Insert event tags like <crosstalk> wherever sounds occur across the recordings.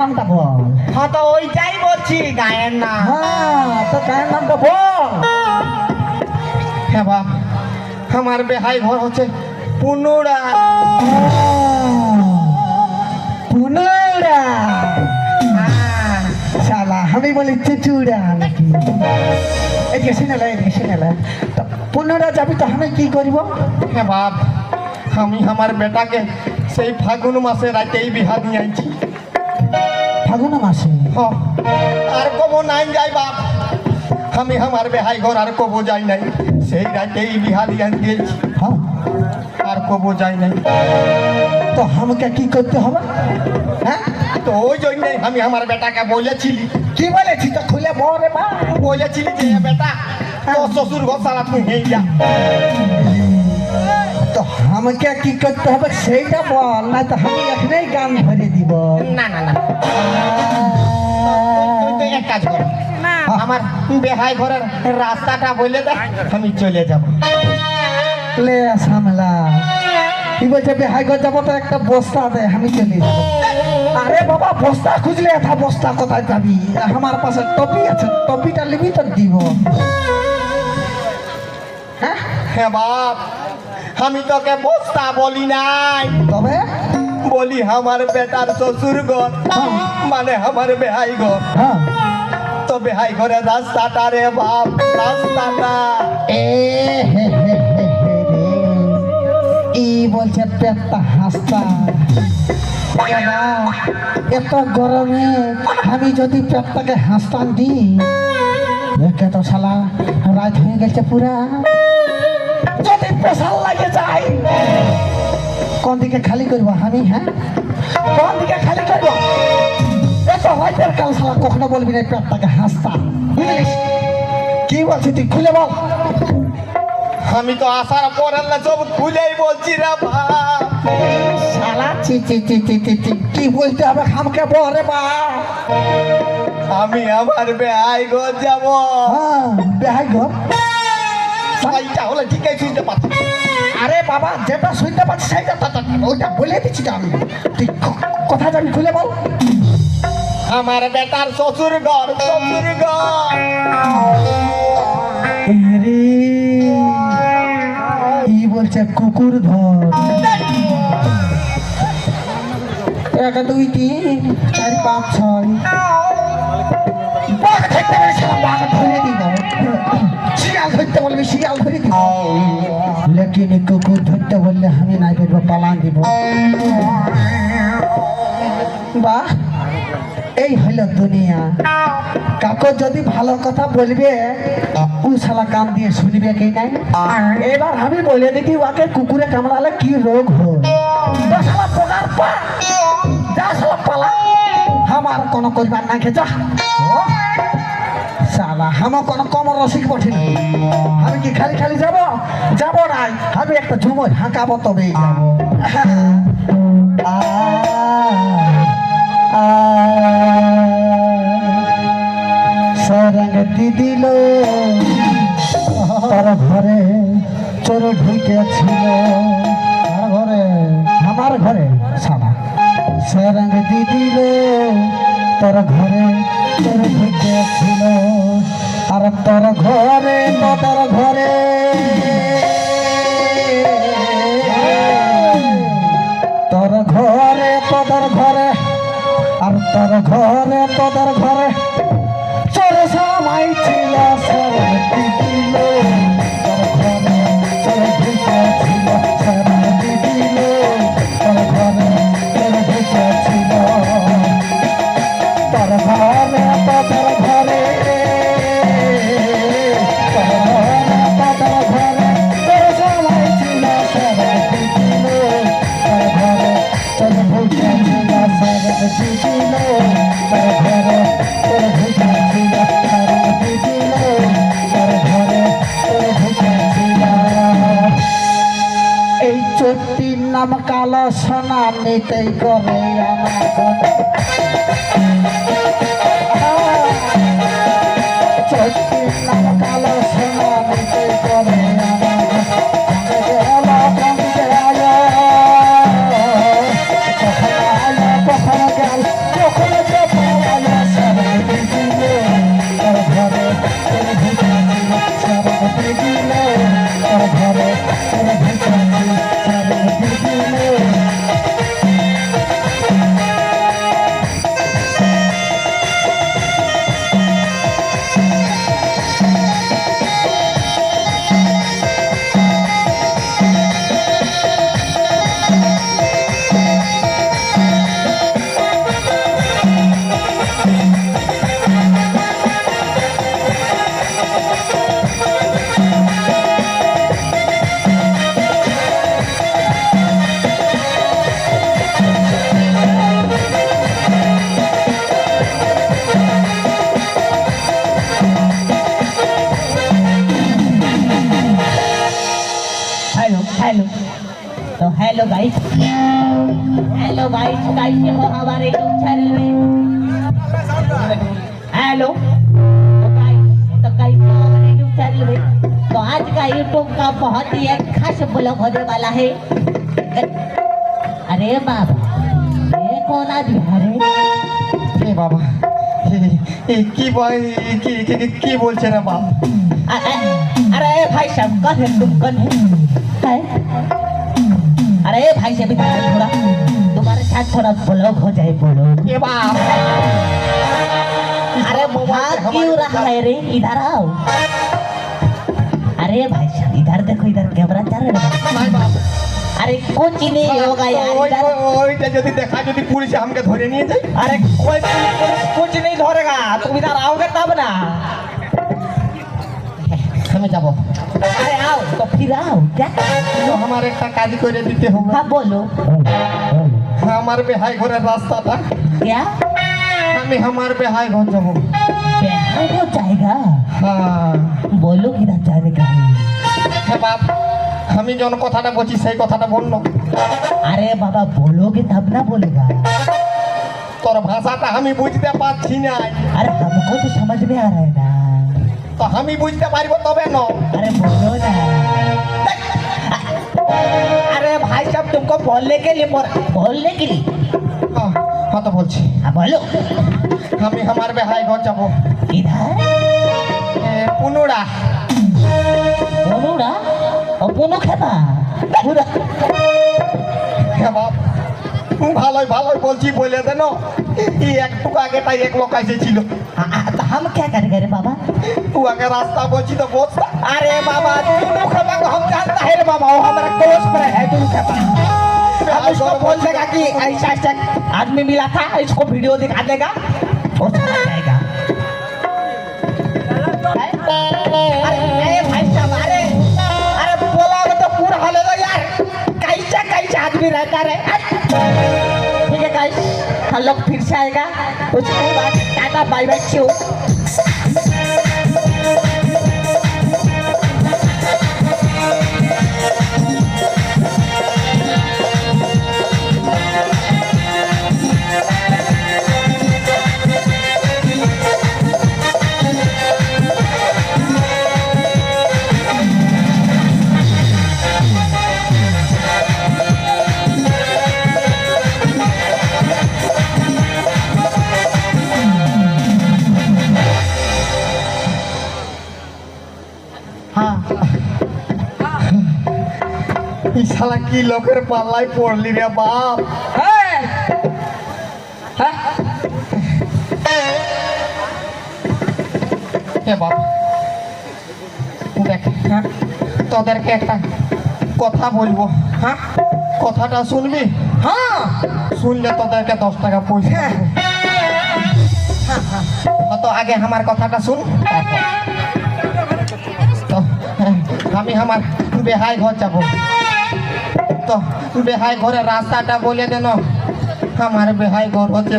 নামটা বল। হ্যাঁ তো ওইটাই বলছি গায়ের না হ্যাঁ তো গায়ের নামটা বল। হ্যাঁ বাপ। আমার বেহাই ঘর হচ্ছে পুনুরা। পুনরা। শালা আমি বলি চুচুড়া নাকি? এদিকে শুনেলে এদিকে শুনেলে তো পুনরা যাবি তো আমি কি করব? হ্যাঁ বাপ। আমি আমার বেটাকে সেই ফাগুন মাসে রাতেই বিহা দিয়ে আনছি ফাগুন মাসে। হ্যাঁ, আর কবো নাই যাই বাপ। আমি আমার বেহাই ঘর আর কবো যাই নাই। সেই রাতেই বিহা দিয়ে দিয়েছি। হ্যাঁ আর কবো যাই নাই। তো আমাকে কি করতে হবে? হ্যাঁ? তো ওই জন্যই আমি আমার বেটাকে বলেছিলি। কি বলেছি? তো খুলে বলে মা। বলেছিলি যে বেটা তো শ্বশুর ঘর সারা তুই হেই যা। তো আমাকে কি করতে হবে সেইটা বল না তো আমি এখানেই গান ভরে দিব না না না তুই এক কাজ কর আমার বেহাই ঘরের রাস্তাটা বলে দে আমি চলে যাব লে সামলা কি বলছে বেহাই ঘর যাব তো একটা বস্তা দে আমি চলে যাব আরে বাবা বস্তা খুঁজলে এটা বস্তা কোথায় যাবি আমার পাশে টপি আছে টপিটা নিবি তো দিব হ্যাঁ হ্যাঁ বাপ আমি তোকে বস্তা বলি নাই। তবে? বলি আমার বেটার শ্বশুর ঘর মানে আমার বেহাই ঘর। হ্যাঁ। তো বেহাই ঘরের রাস্তাটা রে বাপ রাস্তাটা। এ ই বলছে পেটটা হাসতা। এত গরমে আমি যদি পেটটাকে হাসতাম দিই একে তো শালা রাত হয়ে গেছে পুরা। যদি পেশাল লাগে কোন দিকে খালি করব আমি হ্যাঁ? কোন দিকে খালি করব? এত হয়তো কাল শালা কখনো বলবি না পেটটাকে বুঝলিস? কি বলছিস তুই খুলে বল। আমি তো আসার পরে না সব খুলেই বলছি রে শালা চি চি চি চি চি চি কি বলতে হবে আমাকে বলে বা আমি আমার বেহাই ঘর যাব। হ্যাঁ বেহাই গো সাইটা হলে ঠিকই শুনতে পাচ্ছি। আরে বাবা যেটা শুনতে পাচ্ছি সেইটা তা- তা- ওইটা বলে দিচ্ছি তো আমি। তুই ক- কোথায় যাবি খুলে বল। আমার বেটার শ্বশুর ঘর শ্বশুর ঘর। ই বলছে কুকুর ধর? এক দুই তিন চার পাঁচ ছয়। ধরতে কুকুর ধরতে বললে আমি নাই পারব পালান দিব। বাহ, এই হইল দুনিয়া। কাকো যদি ভালো কথা বলবে ও শালা কান দিয়ে শুনবে কি নাই? এবার আমি বলে দেখি, ওকে কুকুরে কামড়ালে কি রোগ শালা পোকার পা! আমার কোনো করিবার না ও, শালা আমার কোনো কমর রসিক বঠে না আমি কি খালি খালি যাব? যাব নাই। আমি একটা ঝুমর হাঁকাবো তবে সরঙ্গতি দিল তার ঘরে চোর ঢুকেছিল। ঘরে আমার ঘরে। সরঙ্গতি দিল তোর ঘরে তোর চোর ঢুকেছিল আর তোর ঘরে তোর ঘরে। তোর ঘরে, তোদের ঘরে, আর তোর ঘরে, তোদের ঘরে। চোর সমাই ছিল সরতি দিল আমার চোরটির आज का यूट्यूब का बहुत ही एक खास ब्लॉग होने वाला है अरे बाबा ये कौन आदमी है रे এ বাবা এ- এ কি বল- এ কি কি- কি- কি বলছে রে বাপ अ- अ- अरे भाई साहब कौन है तुम कौन है है? अरे भाई साहब इधर आओ थोड़ा तुम्हारे साथ थोड़ा ब्लॉग हो जाए ब्लॉग এ বাপ अरे भाग क्यों रहा है रे इधर आओ अरे भाई साहब इधर देखो इधर कैमरा चल रहा है নাই বাপ अरे कुछ नहीं होगा यार ওই- इधर ওই- ওইটা যদি দেখা যদি পুলিশে আমাকে ধরে নিয়ে যায় अरे कोई पुलिस कुछ नहीं धरेगा तुम इधर आओगे तब ना আমি যাব अरे आओ तो फिर आओ क्या তো আমার একটা কাজ করে দিতে হবে हाँ बोलो আমার বেহাই ঘরের রাস্তাটা क्या আমি আমার বেহাই ঘর যাব बिहार हो जाएगा হ্যাঁ बोलो किधर जाने का है হ্যাঁ বাপ আমি যখন কথাটা বলছি সেই কথাটা বললো अरे बाबा बोलोगे तब ना बोलेगा তোর ভাষাটা আমি বুঝতে পারছি না अरे हमको तो समझ में आ रहा है ना তো আমি বুঝতে পারবো তবে ন अरे बोलो ना अरे भाई साहब तुमको बोलने के लिए बोल बोलने के लिए হ্যাঁ, হ্যাঁ তো বলছি हाँ बोलो আমি আমার বেহাই ঘর যাব इधर পুনুড়া बोलो ना और बोलो खेपा पूरा হ্যাঁ বাপ ভালোই ভালোই বলছি বলে দেন এই একটু আগে তাই এক লোক এসেছিল आ, आ, तो हम क्या करेंगे रे बाबा तू आगे रास्ता बची तो बोस अरे बाबा दोनों खबा को हम जानता है रे बाबा वो हमारा क्लोज फ्रेंड है दोनों खबा हम उसको बोल देगा कि ऐसा ऐसा आदमी मिला था, इसको वीडियो दिखा देगा। वो चला जाएगा। तो आदमी रहता रे ठीक है गाइस हम लोग फिर से आएगा। उसके बाद टाटा बाय बाय क्यों শালা কি লোকের পাল্লাই পড়লি রে বাপ? এ বাপ। দেখ হ্যাঁ, তোদেরকে একটা কথা বলব। হ্যাঁ? কথাটা শুনবি? हाँ শুনলে তোদেরকে দশ টাকা পয়সা দেবো। ও তো আগে আমার কথাটা শুন। তো হ্যাঁ, আমি আমার বেহাই ঘর যাব। তো বেহাই ঘরে রাস্তাটা বলে দেন আমার বেহাই ঘর হচ্ছে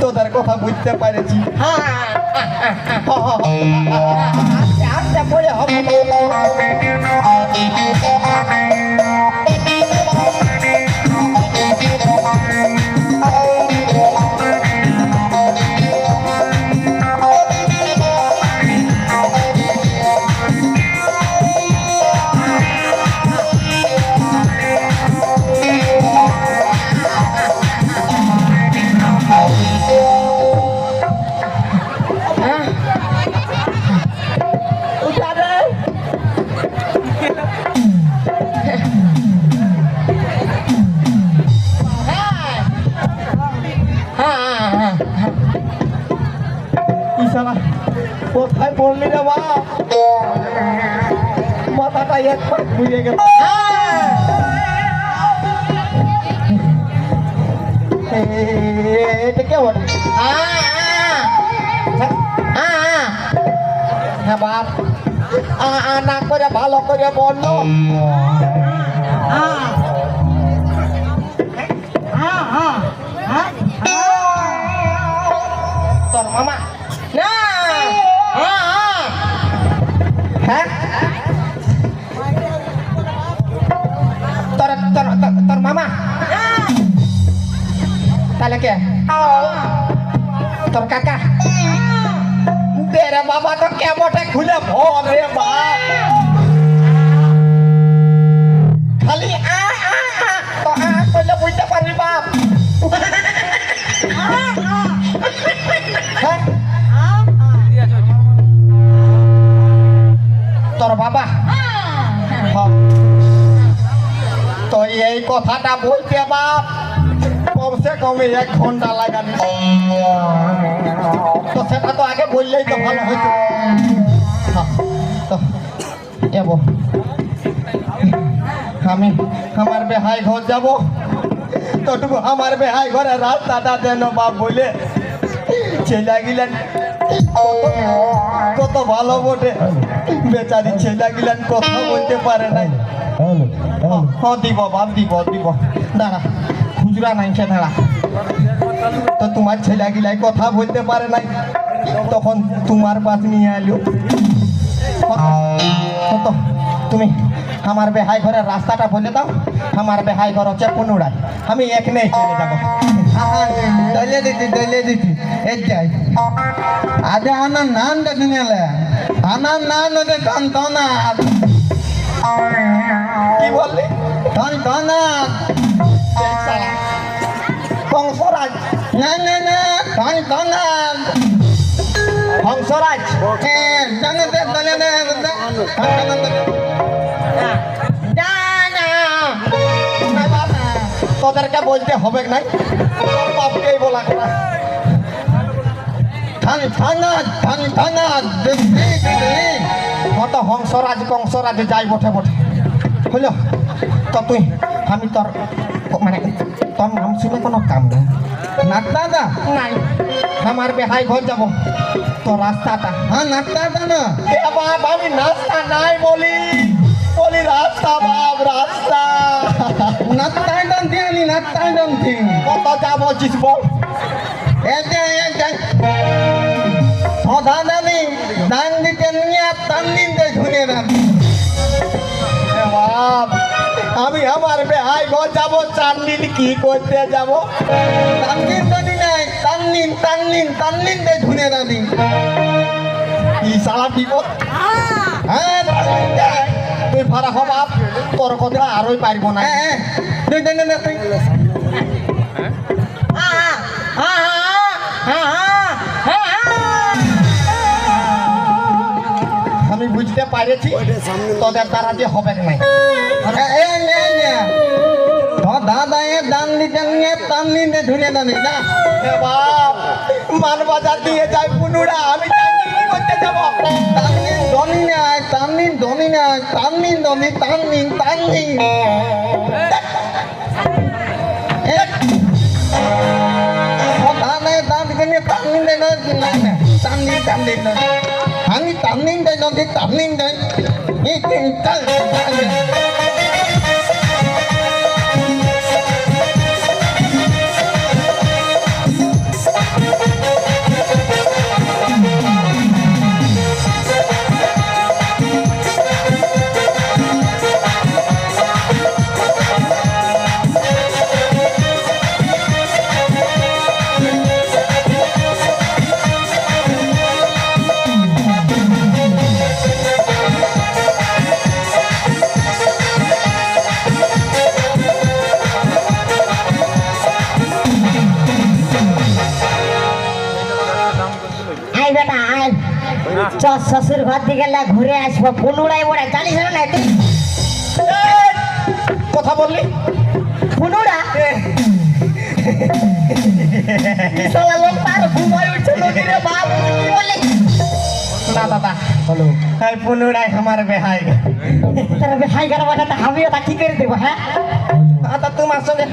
তোদের কথা বুঝতে পারেছি হ্যাঁ বলে হবে একবার ঘুরে গেল এটা কেমন হ্যাঁ বাপ আ আ না করে ভালো করে বলল তাহলে কে তোর কাকা? দে রে বাবা তো কেমনটা খুলে ভর রে বাপ খালি আ আ আ তো আ করলে বুঝতে পারবি বাপ হ্যাঁ? তোর বাবা। তো এই কথাটা বলতে বাপ কমসে কমে এক ঘণ্টা লাগাবি তো সেটা তো আগে বললেই তো ভালো হইতো। হ্যাঁ, যাব আমি আমার বেহাই ঘর যাব। তোটুকু আমার বেহাই ঘরে রাস্তাটা দেন বাপ বলে ছেলে গিলেন। কত ভালো বটে। বেচারি ছেলে গিলেন কথা বলতে পারে নাই। হ্যাঁ দিব বাপ দিব দিব। দাঁড়া। খুচরা নাই দাঁড়া তো তোমার ছেলে গিলাই কথা বলতে পারে নাই। তখন তোমার পাশ নিয়ে এলো তুমি আমার বেহাই ঘরের রাস্তাটা বলে দাও। আমার বেহাই ঘর হচ্ছে পুনুড়ায় আমি এক নেই চলে যাব। দলে দিতি দলে দিতি। এই যাই আদে আনা নান দেখিনেলে আনা নান দে টন টনা কি বললি? টন টনা এই শালা। কংসরাজ না না না টন টনা হংসরাজ। এ জানে দে দলে টনা তোদেরকে বলতে হবে নাই। বাপকেই বলা টনা টন টনা দিতি দিতি কত হংসরাজ কংসরাজ যাই বটে বটে হলো তো তুই আমি তোর মানে তোর নাম শুনে কোনো কাম নেই। নাট্টা দা? নাই। আমার বেহাই ঘর যাব। তো রাস্তাটা হ্যাঁ দা না? বাপ আমি নাস্তা নাই বলি। বলি রাস্তা বাপ রাস্তা দিনি নাট্টা দন দিন কত যাব বলছিস বল এই আমি আমার বেহাই ঘর যাব চার দিন কি করতে যাব? নাই দে কি সালা বিপদ হ্যাঁ তুই ভাড়া হ বাপ তোর কথা আরোই পারব না। হ্যাঁ দুই দিন না তুই। আমি বুঝতে পারেছি তোদের দ্বারা যে হবে নাই। নে নে দাদা এ দান দিতে নিয়ে তান দিন ধুনে রাখি না বাপ মানবাজার দিয়ে যাই পুনুরা আমি করতে যাব? ধনি নাই ধনি নাই দিন দিন nana தமிழ்ந்தன் வந்து தமிழ்ந்தன் நீ தின் ঘর ঘুরে আসব পুনুড়াই মোড়া জানিস না তুই কথা বললি? উঠছে নদীরে বাপ। কি বলে না দাদা। Halo. এই পুনুরাই আমার বেহাই। তোর ভাই গার বাটাটা হাবিও তা কি করে দেবো হ্যাঁ? তোমার সঙ্গে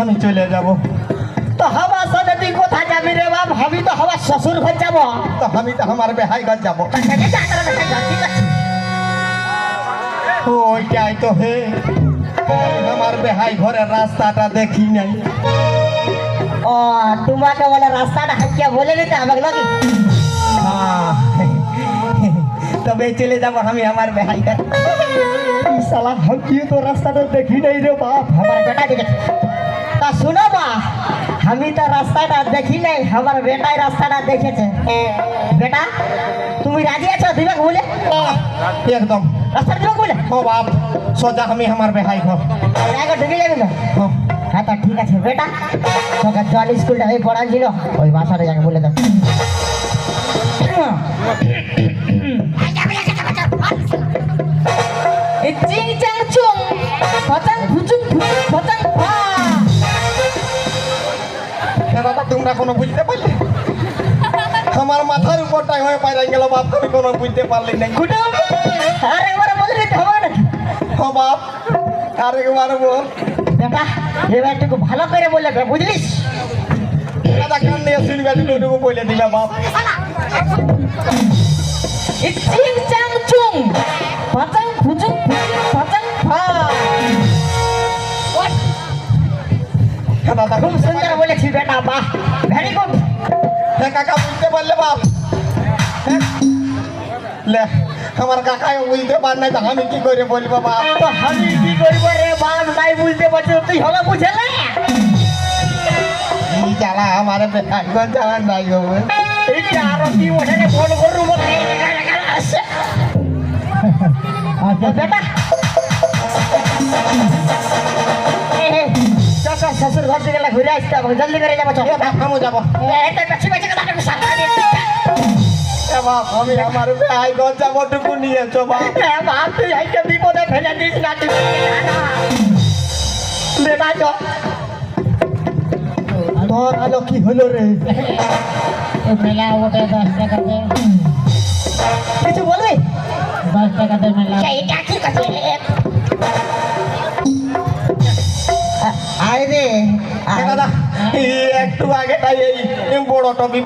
আমি চলে যাব। তো সাথে তুই কোথায় যাবি রে বাপ? ভাবি তো হওয়া শ্বশুর ঘর যাব। তো আমি তো আমার বেহাই ঘর যাব। ঘর, ঠিক আছে। ওইটাই তো হে। আমার বেহাই ঘরের রাস্তাটা দেখি নাই। ও তোমাকে বলে রাস্তাটা হাঁকিয়া বলে দিতে আমাকে নাকি। তবে চলে যাব আমি আমার বেহাই ঘর। সালা হাঁকিয়ে তো রাস্তাটা দেখি নাই রে বাপ। আমার বেটা দেখেছে। আমি তো রাস্তাটা দেখি নাই আমার বেটাই রাস্তাটা দেখেছে। বেটা তুমি রাজি আছো দিবে বলে? একদম। রাস্তা দিবে বলে? ও বাপ সোজা আমি আমার বেহাই ঘর। আগে ঢুকে যাবে না ও, হ্যাঁ তা ঠিক আছে বেটা। তোকে জল স্কুলটা হয়ে পড়ান ছিল। ওই ভাষাটা যাকে বলে দাও <laughs> চিং তোমরা কোনো বুঝতে পারলে? আমার মাথার উপরটাই হয়ে পাইরা গেল বাপ তুমি কোনো বুঝতে পারলি না কুটুম আরে একবার বলে দিতে হবে না বাপ আরেকবার বল। বেটা এবার একটু ভালো করে বলে দে বুঝলিস? দাদা কান দিয়ে শুনবে দুটুকু বলে দিবে বাপ। চিং চাং চুং পচাং ফুচুং পচাং ফা। হ্যাঁ দাদা খুব সুন্দর বলেছি বেটা বাহ। ভেরি গুড কাকা বুঝতে পারলে বাপ? লে আমার কাকাই বুঝতে পার নাই তো আমি কি করে বলব বাপ? তো আমি কি করব রে বাপ? নাই বুঝতে পারছি তুই হলো বুঝে না জ্বালা আমার বেকার জ্বালা নাই যে আরও কি ওঠে ফোন করু আচ্ছা বেটা। শ্বশুর ঘর থেকে ঘুরে আসতে হবে। জলদি করে যাব চল। আমি যাব। এটা বেশি বেশি কথা বাপ আমি আমার ভাই ঘর যাব টুকু নিয়েছো বাপ। এ বাপ তুই আইকে বিপদে ফেলে দিস না তুই বেটা চ। তোর আলো কি হলো রে? মেলা ওটা দশ টাকাতে। কিছু বলবি? দশ টাকাতে মেলা। দাদা এই একটু আগে তাই এই বড় টপি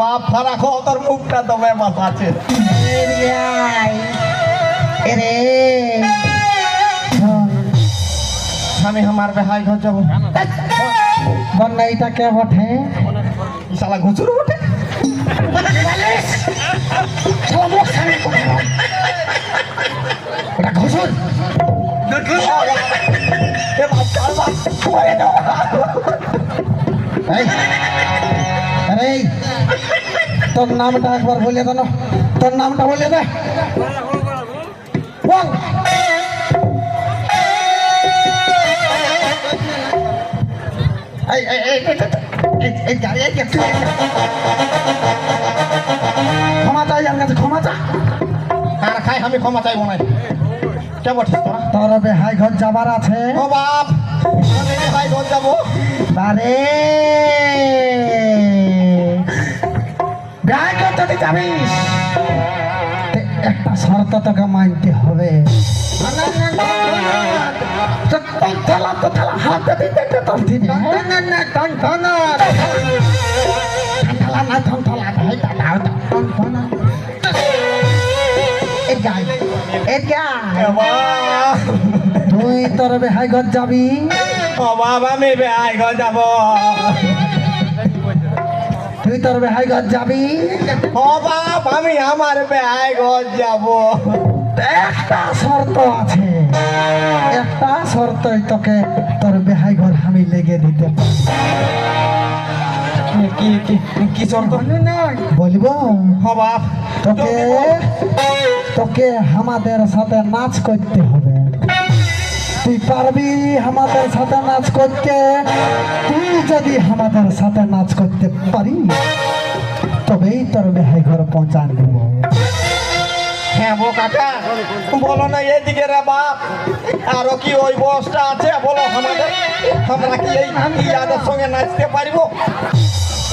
বাপ ফারাক হ তোর মুখটা তো বেমাস আছে রে। আমি আমার বেহাই ঘর যাব। বন্যা এটা কে বটে? শালা ঘুচুর ওঠে এটা তোর নামটা একবার বলে দে তোর নামটা বলে দে। বল। ক্ষমা চাই, আমার কাছে ক্ষমা চা আর খাই, আমি ক্ষমা চাইব না। কে বলছিস তোরা বেহাই ঘর যাবার আছে ও বাপ বেহাই ঘর যাব আরে বেহাই ঘর যদি যাবিস একটা শর্ত তোকে মানতে হবে না তুই তোর বেহাই ঘর যাবি? ও আমি বেহাই ঘর যাব। তুই তোর বেহাই ঘর যাবি? ও বাপ আমি আমার বেহাই ঘর যাব। একটা শর্ত আছে। একটা শর্তই তোকে তোর বেহাই ঘর আমি লেগে দিতে। কি শর্ত? বলব? ও বাপ। তোকে তোকে আমাদের সাথে নাচ করতে হবে। তুই পারবি আমাদের সাথে নাচ করতে। তুই যদি আমাদের সাথে নাচ করতে পারি, তবেই তোর বেহাই ঘর পৌঁছান দেবো। হ্যাঁ কাকা, বলো না এদিকে রে বাপ, আরও কি ওই বসটা আছে? বলো আমাদের, আমরা কি এই সঙ্গে নাচতে পারব?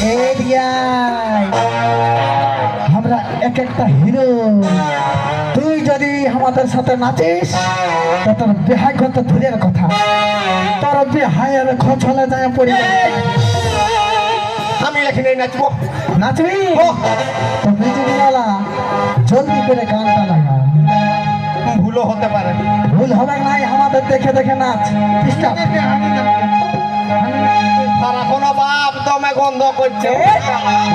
এরিয়ায়। আমরা এক একটা হিরো। তুই যদি আমাদের সাথে নাচিস তো তোর বেহাই কত দূরের কথা। তোর বেহাইয়ের হলে যায় পড়ে আমি এখানে নাচবো। নাচবি? তো মিউজিকওয়ালা জলদি করে গানটা লাগা ভুলও হতে পারে। ভুল হবে নাই আমাদের দেখে দেখে নাচ। তারা কোনো বাপ দমে গন্ধ করছে। আমার